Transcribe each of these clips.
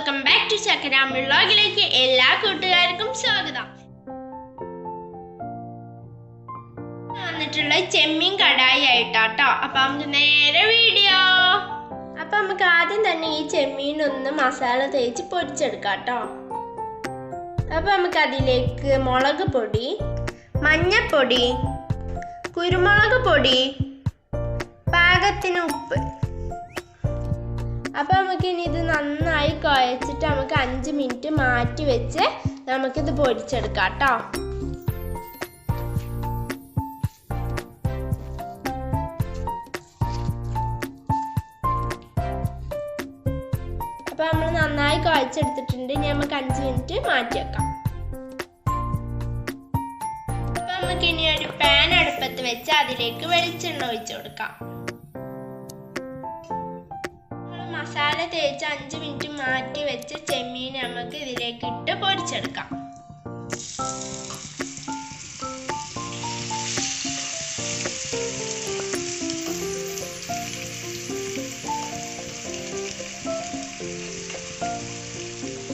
Welcome back to ചക്കരാം വ്ളോഗിലേക്ക് എല്ലാ കൂട്ടുകാർക്കും സ്വാഗതം. വന്നിട്ടുള്ള ചെമ്മീൻ കടായി ആയിട്ടാട്ടോ അപ്പൊ നമുക്ക് നേരെ വീഡിയോ. അപ്പൊ നമുക്ക് ആദ്യം തന്നെ ഈ ചെമ്മീൻ ഒന്ന് മസാല തേച്ച് പൊരിച്ചെടുക്കാട്ടോ അപ്പൊ നമുക്ക് അതിലേക്ക് മുളക് പൊടി മഞ്ഞപ്പൊടി കുരുമുളക് പൊടി പാകത്തിന് ഉപ്പ് അപ്പൊ നമുക്ക് ഇനി ഇത് നന്നായി കുഴച്ചിട്ട് നമുക്ക് അഞ്ച് മിനിറ്റ് മാറ്റി വെച്ച് നമുക്കിത് പൊരിച്ചെടുക്കാം കേട്ടോ അപ്പോൾ നമ്മൾ നന്നായി കുഴച്ചെടുത്തിട്ടുണ്ട്. ഇനി നമുക്ക് അഞ്ച് മിനിറ്റ് മാറ്റി വെക്കാം. അപ്പോൾ നമുക്ക് ഇനി ഒരു പാൻ അടുപ്പത്ത് വെച്ച് അതിലേക്ക് വെളിച്ചെണ്ണ ഒഴിച്ചു കൊടുക്കാം. മസാല തേച്ച് അഞ്ച് മിനിറ്റ് മാറ്റി വെച്ച് ചെമ്മീൻ നമുക്ക് ഇതിലേക്ക് ഇട്ട് പൊരിച്ചെടുക്കാം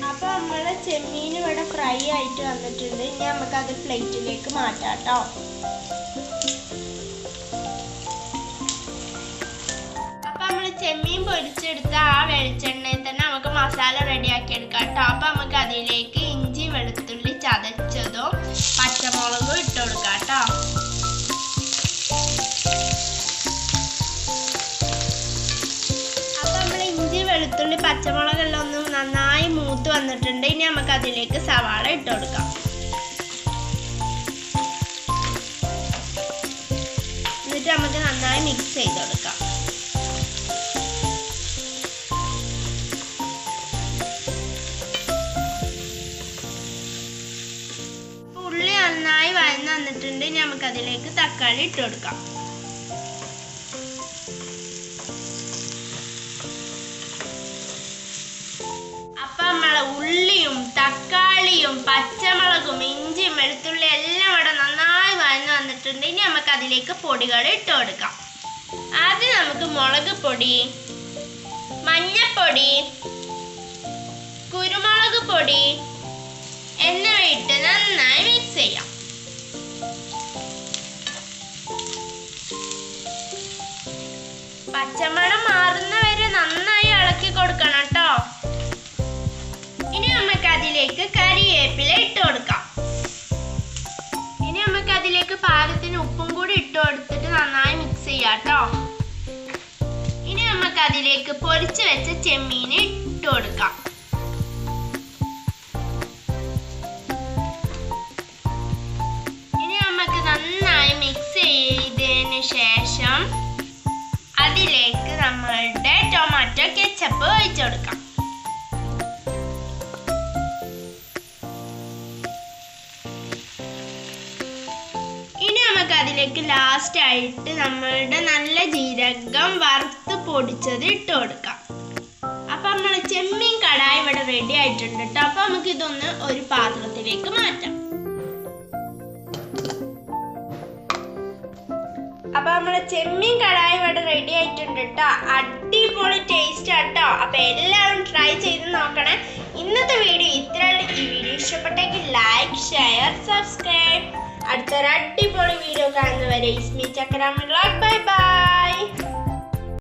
അപ്പൊ നമ്മളെ ചെമ്മീൻ ഇവിടെ ഫ്രൈ ആയിട്ട് വന്നിട്ടുണ്ട്. ഇനി നമുക്ക് അത് പ്ലേറ്റിലേക്ക് മാറ്റാം കേട്ടോ അപ്പൊ നമ്മൾ ചെമ്മീൻ പൊരിച്ചെടുത്ത മസാല റെഡിയാക്കി എടുക്കാം കേട്ടോ. അപ്പൊ നമുക്ക് അതിലേക്ക് ഇഞ്ചി വെളുത്തുള്ളി ചതച്ചതോ പച്ചമുളകും ഇട്ട് കൊടുക്കാം കേട്ടോ. നമ്മൾ ഇഞ്ചി വെളുത്തുള്ളി പച്ചമുളകെല്ലാം ഒന്ന് നന്നായി മൂത്ത് വന്നിട്ടുണ്ട്. ഇനി നമുക്ക് അതിലേക്ക് സവാള ഇട്ട് കൊടുക്കാം. എന്നിട്ട് നമുക്ക് നന്നായി മിക്സ് ചെയ്ത് കൊടുക്കാം. നന്നായി വഴന്ന് വന്നിട്ടുണ്ട്. ഇനി നമുക്ക് അതിലേക്ക് തക്കാളി ഇട്ട് കൊടുക്കാം. അപ്പൊ നമ്മളെ ഉള്ളിയും തക്കാളിയും പച്ചമുളകും ഇഞ്ചിയും വെളുത്തുള്ളി എല്ലാം ഇവിടെ നന്നായി വഴന്ന് വന്നിട്ടുണ്ട്. ഇനി നമുക്ക് അതിലേക്ക് പൊടികൾ ഇട്ട് കൊടുക്കാം. ആദ്യം നമുക്ക് മുളക് പൊടി മഞ്ഞപ്പൊടി കുരുമുളക് പൊടി എന്നിവ ഇട്ട് നന്നായി മിക്സ് ചെയ്യാം. പച്ചമണം മാറുന്നവരെ നന്നായി ഇളക്കി കൊടുക്കണം കേട്ടോ. ഇനി നമുക്ക് അതിലേക്ക് കറിവേപ്പില ഇട്ട് കൊടുക്കാം. ഇനി നമുക്ക് അതിലേക്ക് പാകത്തിന് ഉപ്പും കൂടി ഇട്ട് കൊടുത്തിട്ട് നന്നായി മിക്സ് ചെയ്യാം കേട്ടോ. ഇനി നമുക്ക് അതിലേക്ക് പൊരിച്ചു വെച്ച ചെമ്മീൻ ഇട്ട് കൊടുക്കാം. ഇനി നന്നായി മിക്സ് ശേഷം അതിലേക്ക് നമ്മളുടെ ടൊമാറ്റോ കെച്ചപ്പ് ഒഴിച്ചു കൊടുക്കാം. ഇനി നമുക്ക് അതിലേക്ക് ലാസ്റ്റ് ആയിട്ട് നമ്മളുടെ നല്ല ജീരകം വറുത്ത് പൊടിച്ചത് ഇട്ട് കൊടുക്കാം. അപ്പൊ നമ്മളെ ചെമ്മീൻ കടായി ഇവിടെ റെഡി ആയിട്ടുണ്ട് കേട്ടോ അപ്പൊ നമുക്ക് ഇതൊന്ന് ഒരു പാത്രത്തിലേക്ക് മാറ്റാം. അപ്പൊ ചെമ്മീൻ കടായി ഇവിടെ റെഡി ആയിട്ടുണ്ട് കേട്ടോ അടിപൊളി ടേസ്റ്റ് ആട്ടോ അപ്പൊ എല്ലാവരും ട്രൈ ചെയ്ത് നോക്കണേ. ഇന്നത്തെ വീഡിയോ ഇത്ര ഈ വീഡിയോ ഇഷ്ടപ്പെട്ടെങ്കിൽ ലൈക്ക് ഷെയർ സബ്സ്ക്രൈബ് അടുത്തൊരു അടിപൊളി വീഡിയോ കാണുന്നവരെ ഇസ്മി ചക്രാമുള്ള ബൈ ബൈ